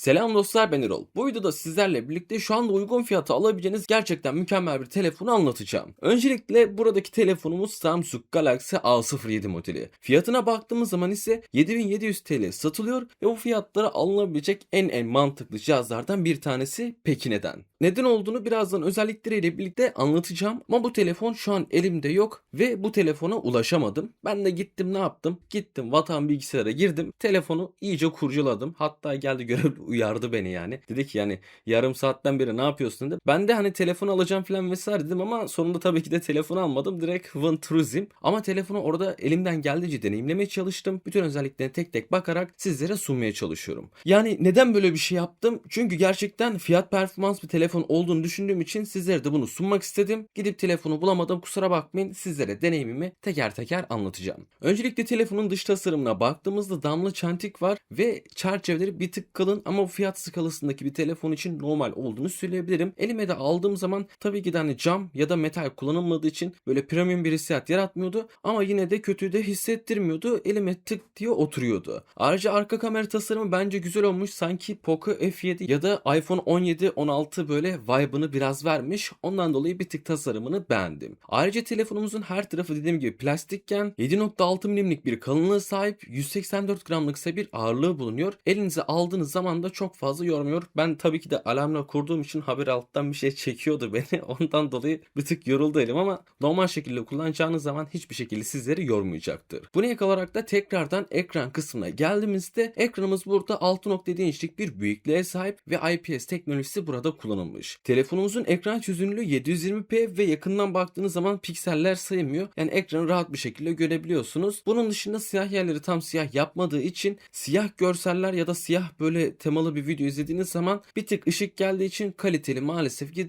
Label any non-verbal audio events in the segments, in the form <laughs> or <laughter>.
Selam dostlar ben Erol. Bu videoda sizlerle birlikte şu anda uygun fiyata alabileceğiniz gerçekten mükemmel bir telefonu anlatacağım. Öncelikle buradaki telefonumuz Samsung Galaxy A07 modeli. Fiyatına baktığımız zaman ise 7700 TL satılıyor ve bu fiyatlara alınabilecek en en mantıklı cihazlardan bir tanesi. Peki neden? Neden olduğunu birazdan özellikleriyle birlikte anlatacağım ama bu telefon şu an elimde yok ve bu telefona ulaşamadım. Ben de gittim ne yaptım? Gittim vatan bilgisayara girdim. Telefonu iyice kurcaladım. Hatta geldi <laughs> görevli uyardı beni yani. Dedi ki yani yarım saatten beri ne yapıyorsun dedi. Ben de hani telefon alacağım falan vesaire dedim ama sonunda tabii ki de telefon almadım. Direkt Ventruizm. Ama telefonu orada elimden geldiğince deneyimlemeye çalıştım. Bütün özelliklerine tek tek bakarak sizlere sunmaya çalışıyorum. Yani neden böyle bir şey yaptım? Çünkü gerçekten fiyat performans bir telefon olduğunu düşündüğüm için sizlere de bunu sunmak istedim. Gidip telefonu bulamadım kusura bakmayın. Sizlere deneyimimi teker teker anlatacağım. Öncelikle telefonun dış tasarımına baktığımızda damla çentik var ve çerçeveleri bir tık kalın ama bu fiyat skalasındaki bir telefon için normal olduğunu söyleyebilirim. Elime de aldığım zaman tabii ki de hani cam ya da metal kullanılmadığı için böyle premium bir hissiyat yaratmıyordu ama yine de kötü de hissettirmiyordu. Elime tık diye oturuyordu. Ayrıca arka kamera tasarımı bence güzel olmuş. Sanki Poco F7 ya da iPhone 17 16 böyle vibe'ını biraz vermiş. Ondan dolayı bir tık tasarımını beğendim. Ayrıca telefonumuzun her tarafı dediğim gibi plastikken 7.6 milimlik bir kalınlığı sahip 184 gramlık bir ağırlığı bulunuyor. Elinize aldığınız zaman da çok fazla yormuyor. Ben tabii ki de alarmla kurduğum için haber alttan bir şey <laughs> çekiyordu beni. Ondan dolayı bir tık yoruldu elim ama normal şekilde kullanacağınız zaman hiçbir şekilde sizleri yormayacaktır. Buna ek olarak da tekrardan ekran kısmına geldiğimizde ekranımız burada 6.7 inçlik bir büyüklüğe sahip ve IPS teknolojisi burada kullanılmış. Telefonumuzun ekran çözünürlüğü 720p ve yakından baktığınız zaman pikseller sayılmıyor. Yani ekranı rahat bir şekilde görebiliyorsunuz. Bunun dışında siyah yerleri tam siyah yapmadığı için siyah görseller ya da siyah böyle temalı bir video izlediğiniz zaman bir tık ışık geldiği için kaliteli maalesef ki.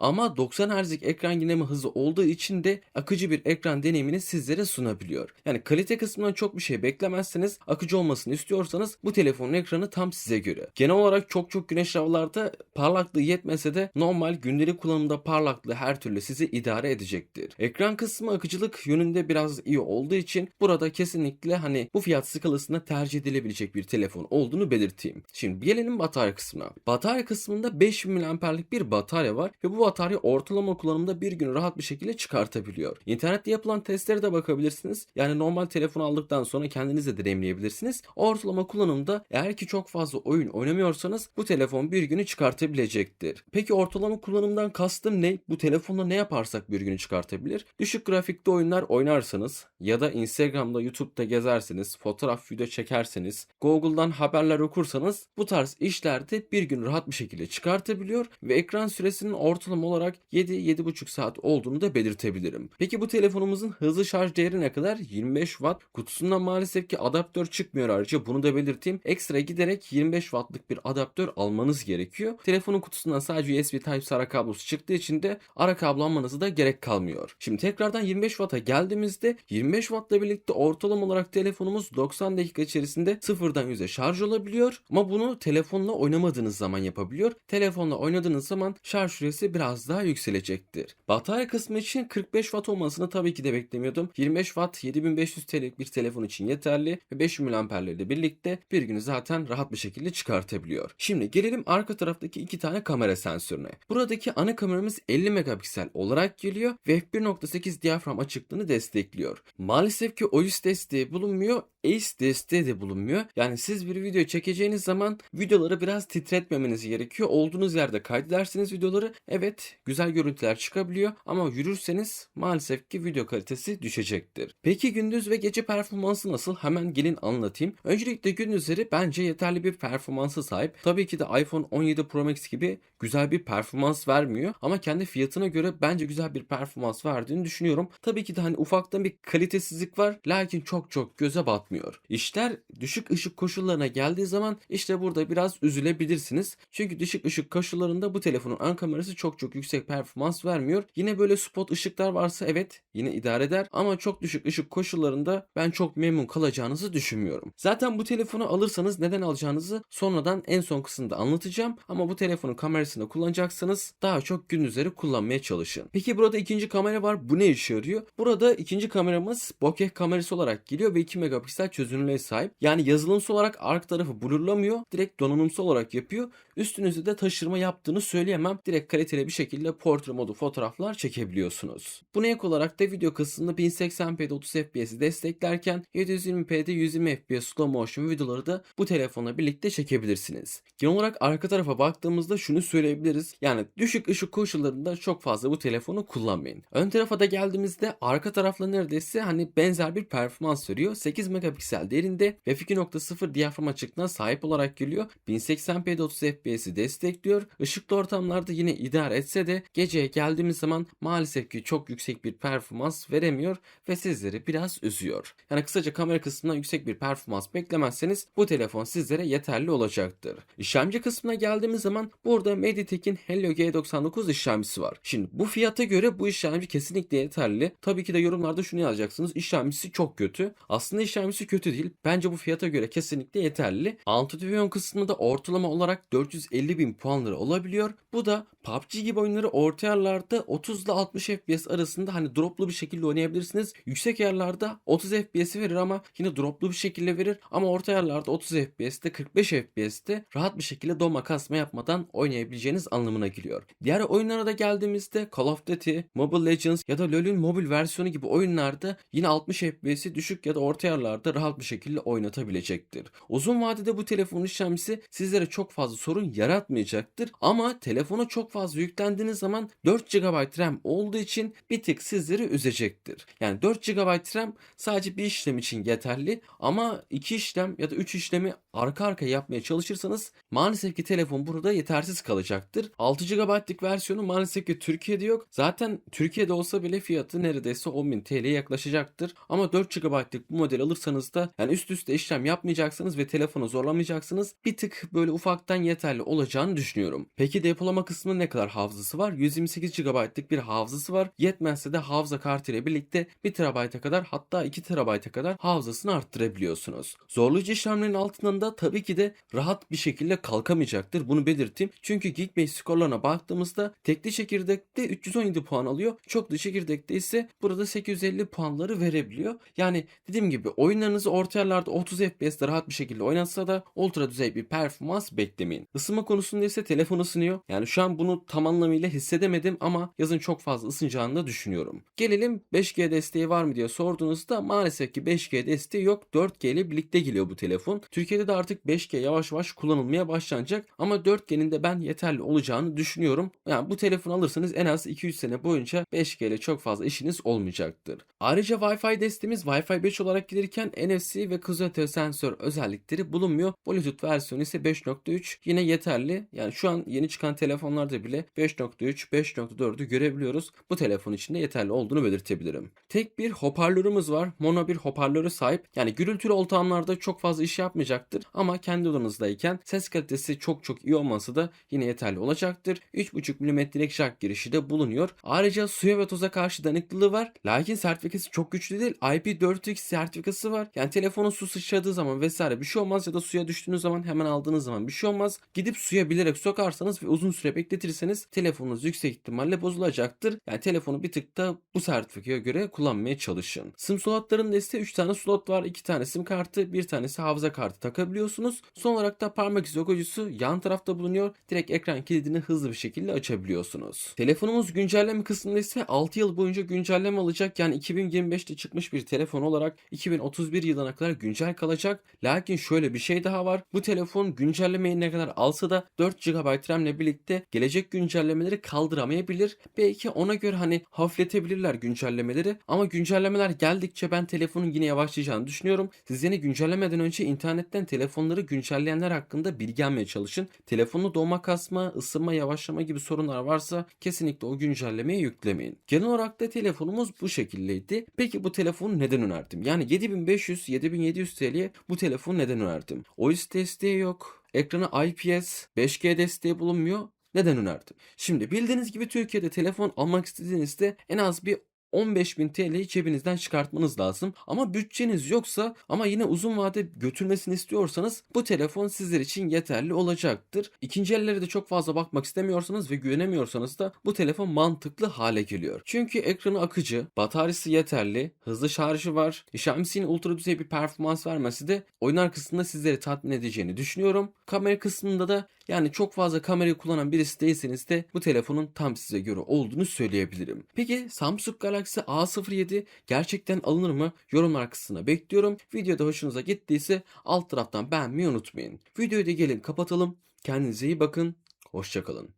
Ama 90 Hz'lik ekran yineleme hızı olduğu için de akıcı bir ekran deneyimini sizlere sunabiliyor. Yani kalite kısmından çok bir şey beklemezseniz akıcı olmasını istiyorsanız bu telefonun ekranı tam size göre. Genel olarak çok çok güneş havalarda parlaklığı yetmese de normal gündelik kullanımda parlaklığı her türlü sizi idare edecektir. Ekran kısmı akıcılık yönünde biraz iyi olduğu için burada kesinlikle hani bu fiyat skalasında tercih edilebilecek bir telefon olduğunu belirteyim. Şimdi gelelim batarya kısmına. Batarya kısmında 5000 mAh'lik bir batarya var ve bu batarya ortalama kullanımda bir gün rahat bir şekilde çıkartabiliyor. İnternette yapılan testlere de bakabilirsiniz. Yani normal telefon aldıktan sonra kendiniz de deneyimleyebilirsiniz. Ortalama kullanımda eğer ki çok fazla oyun oynamıyorsanız bu telefon bir günü çıkartabilecektir. Peki ortalama kullanımdan kastım ne? Bu telefonla ne yaparsak bir günü çıkartabilir? Düşük grafikte oyunlar oynarsanız ya da Instagram'da YouTube'da gezerseniz, fotoğraf video çekerseniz, Google'dan haberler okursanız bu tarz işlerde bir gün rahat bir şekilde çıkartabiliyor ve ekran süresinin ortalama olarak 7-7,5 saat olduğunu da belirtebilirim. Peki bu telefonumuzun hızlı şarj değeri ne kadar? 25 Watt. Kutusundan maalesef ki adaptör çıkmıyor ayrıca bunu da belirteyim. Ekstra giderek 25 Watt'lık bir adaptör almanız gerekiyor. Telefonun kutusundan sadece USB Type-C ara kablosu çıktığı için de ara kablo almanıza da gerek kalmıyor. Şimdi tekrardan 25 Watt'a geldiğimizde 25 Watt'la birlikte ortalama olarak telefonumuz 90 dakika içerisinde sıfırdan 100'e şarj olabiliyor. Ama bunu telefonla oynamadığınız zaman yapabiliyor. Telefonla oynadığınız zaman şarj süresi biraz daha yükselecektir. Batarya kısmı için 45 Watt olmasını tabii ki de beklemiyordum. 25 Watt 7500 TL'lik bir telefon için yeterli ve 5000 mAh ile birlikte bir günü zaten rahat bir şekilde çıkartabiliyor. Şimdi gelelim arka taraftaki iki tane kamera sensörüne. Buradaki ana kameramız 50 megapiksel olarak geliyor ve f1.8 diyafram açıklığını destekliyor. Maalesef ki OIS desteği bulunmuyor, ACE desteği de bulunmuyor. Yani siz bir video çekeceğiniz zaman videoları biraz titretmemeniz gerekiyor. Olduğunuz yerde kaydedersiniz videoları. Evet güzel görüntüler çıkabiliyor ama yürürseniz maalesef ki video kalitesi düşecektir. Peki gündüz ve gece performansı nasıl? Hemen gelin anlatayım. Öncelikle gündüzleri bence yeterli bir performansa sahip. Tabii ki de iPhone 17 Pro Max gibi güzel bir performans vermiyor ama kendi fiyatına göre bence güzel bir performans verdiğini düşünüyorum. Tabii ki de hani ufaktan bir kalitesizlik var lakin çok çok göze batmıyor. İşler düşük ışık koşullarına geldiği zaman işte burada biraz üzülebilirsiniz. Çünkü düşük ışık koşullarında bu telefonun ön kamerası çok çok yüksek performans vermiyor. Yine böyle spot ışıklar varsa evet yine idare eder ama çok düşük ışık koşullarında ben çok memnun kalacağınızı düşünmüyorum. Zaten bu telefonu alırsanız neden alacağınızı sonradan en son kısımda anlatacağım ama bu telefonun kamerasını kullanacaksanız daha çok gündüzleri kullanmaya çalışın. Peki burada ikinci kamera var. Bu ne işe yarıyor? Burada ikinci kameramız bokeh kamerası olarak geliyor ve 2 megapiksel piksel çözünürlüğe sahip. Yani yazılımsal olarak arka tarafı blurlamıyor. Direkt donanımsal olarak yapıyor. Üstünüzde de taşırma yaptığını söyleyemem. Direkt kaliteli bir şekilde portre modu fotoğraflar çekebiliyorsunuz. Buna ek olarak da video kısmında 1080p'de 30 fps'i desteklerken 720p'de 120 fps slow motion videoları da bu telefonla birlikte çekebilirsiniz. Genel olarak arka tarafa baktığımızda şunu söyleyebiliriz. Yani düşük ışık koşullarında çok fazla bu telefonu kullanmayın. Ön tarafa da geldiğimizde arka tarafla neredeyse hani benzer bir performans veriyor. 8 megapiksel derinde ve f2.0 diyafram açıklığına sahip olarak geliyor. 1080p'de 30 fps'i destekliyor. Işıklı ortamlarda yine idare etse de geceye geldiğimiz zaman maalesef ki çok yüksek bir performans veremiyor ve sizleri biraz üzüyor. Yani kısaca kamera kısmından yüksek bir performans beklemezseniz bu telefon sizlere yeterli olacaktır. İşlemci kısmına geldiğimiz zaman burada Mediatek'in Helio G99 işlemcisi var. Şimdi bu fiyata göre bu işlemci kesinlikle yeterli. Tabii ki de yorumlarda şunu yazacaksınız. İşlemcisi çok kötü. Aslında işlemcisi kötü değil. Bence bu fiyata göre kesinlikle yeterli. Antutution kısmında ortalama olarak 450 bin puanları olabiliyor. Bu da PUBG gibi oyunları orta yerlerde 30 ile 60 FPS arasında hani droplu bir şekilde oynayabilirsiniz. Yüksek yerlerde 30 FPS verir ama yine droplu bir şekilde verir. Ama orta yerlerde 30 FPS'te 45 FPS'te rahat bir şekilde doma kasma yapmadan oynayabileceğiniz anlamına geliyor. Diğer oyunlara da geldiğimizde Call of Duty, Mobile Legends ya da LoL'ün mobil versiyonu gibi oyunlarda yine 60 FPS'i düşük ya da orta yerlerde rahat bir şekilde oynatabilecektir. Uzun vadede bu telefonun işlemcisi sizlere çok fazla sorun yaratmayacaktır ama telefona çok fazla yüklendiğiniz zaman 4 GB RAM olduğu için bir tık sizleri üzecektir. Yani 4 GB RAM sadece bir işlem için yeterli ama 2 işlem ya da 3 işlemi arka arkaya yapmaya çalışırsanız maalesef ki telefon burada yetersiz kalacaktır. 6 GB'lık versiyonu maalesef ki Türkiye'de yok. Zaten Türkiye'de olsa bile fiyatı neredeyse 10.000 TL'ye yaklaşacaktır. Ama 4 GB'lık bu model alırsanız da yani üst üste işlem yapmayacaksınız ve telefonu zorlamayacaksınız. Bir tık böyle ufaktan yeterli olacağını düşünüyorum. Peki depolama kısmında ne kadar hafızası var? 128 GB'lık bir hafızası var. Yetmezse de hafıza kartı ile birlikte 1 TB'a kadar hatta 2 TB'a kadar hafızasını arttırabiliyorsunuz. Zorlayıcı işlemlerin altından da tabii ki de rahat bir şekilde kalkamayacaktır. Bunu belirteyim. Çünkü Geekbench skorlarına baktığımızda tekli çekirdekte 317 puan alıyor. Çoklu çekirdekte ise burada 850 puanları verebiliyor. Yani dediğim gibi oyunlarınızı orta yerlerde 30 FPS'de rahat bir şekilde oynatsa da ultra düzey bir performans beklemeyin. Isınma konusunda ise telefon ısınıyor. Yani şu an bunu tam anlamıyla hissedemedim ama yazın çok fazla ısınacağını da düşünüyorum. Gelelim 5G desteği var mı diye sorduğunuzda maalesef ki 5G desteği yok. 4G ile birlikte geliyor bu telefon. Türkiye'de de artık 5G yavaş yavaş kullanılmaya başlanacak ama 4G'nin de ben yeterli olacağını düşünüyorum. Yani bu telefonu alırsanız en az 2-3 sene boyunca 5G ile çok fazla işiniz olmayacaktır. Ayrıca Wi-Fi desteğimiz Wi-Fi 5 olarak gelirken NFC ve kuzey sensör özellikleri bulunmuyor. Bluetooth versiyonu ise 5.3 yine yeterli. Yani şu an yeni çıkan telefonlarda bile 5.3, 5.4'ü görebiliyoruz. Bu telefon için de yeterli olduğunu belirtebilirim. Tek bir hoparlörümüz var. Mono bir hoparlörü sahip. Yani gürültülü ortamlarda çok fazla iş yapmayacaktır. Ama kendi odanızdayken ses kalitesi çok çok iyi olması da yine yeterli olacaktır. 3.5 mm'lik jack girişi de bulunuyor. Ayrıca suya ve toza karşı dayanıklılığı var. Lakin sertifikası çok güçlü değil. IP4X sertifikası var. Yani telefonun su sıçradığı zaman vesaire bir şey olmaz ya da suya düştüğünüz zaman hemen aldığınız zaman bir şey olmaz. Gidip suya bilerek sokarsanız ve uzun süre bekletirseniz telefonunuz yüksek ihtimalle bozulacaktır. Yani telefonu bir tık da bu sertifikaya göre kullanmaya çalışın. SIM slotlarında ise 3 tane slot var. 2 tane sim kartı, bir tanesi hafıza kartı takabiliyorsunuz. Son olarak da parmak izi okuyucusu yan tarafta bulunuyor. Direkt ekran kilidini hızlı bir şekilde açabiliyorsunuz. Telefonumuz güncelleme kısmında ise 6 yıl boyunca güncelleme alacak. Yani 2025'te çıkmış bir telefon olarak 2031 yılına kadar güncel kalacak. Lakin şöyle bir şey daha var. Bu telefon güncellemeyi ne kadar alsa da 4 GB RAM ile birlikte gelecek güncellemeleri kaldıramayabilir. Belki ona göre hani hafifletebilirler güncellemeleri. Ama güncellemeler geldikçe ben telefonun yine yavaşlayacağını düşünüyorum. Siz yine güncellemeden önce internetten telefonları güncelleyenler hakkında bilgi almaya çalışın. Telefonu doğma kasma, ısınma, yavaşlama gibi sorunlar varsa kesinlikle o güncellemeyi yüklemeyin. Genel olarak da telefonumuz bu şekildeydi. Peki bu telefonu neden önerdim? Yani 7500-7700 TL'ye bu telefonu neden önerdim? OIS desteği yok. Ekranı IPS, 5G desteği bulunmuyor. Neden önerdim? Şimdi bildiğiniz gibi Türkiye'de telefon almak istediğinizde en az bir 15.000 TL'yi cebinizden çıkartmanız lazım. Ama bütçeniz yoksa ama yine uzun vade götürmesini istiyorsanız bu telefon sizler için yeterli olacaktır. İkinci ellere de çok fazla bakmak istemiyorsanız ve güvenemiyorsanız da bu telefon mantıklı hale geliyor. Çünkü ekranı akıcı, bataryası yeterli, hızlı şarjı var. Xiaomi'nin ultra düzey bir performans vermesi de oyunlar kısmında sizleri tatmin edeceğini düşünüyorum. Kamera kısmında da yani çok fazla kamerayı kullanan birisi değilseniz de bu telefonun tam size göre olduğunu söyleyebilirim. Peki Samsung Galaxy A07 gerçekten alınır mı? Yorumlar kısmına bekliyorum. Videoda hoşunuza gittiyse alt taraftan beğenmeyi unutmayın. Videoyu da gelin kapatalım. Kendinize iyi bakın. Hoşçakalın.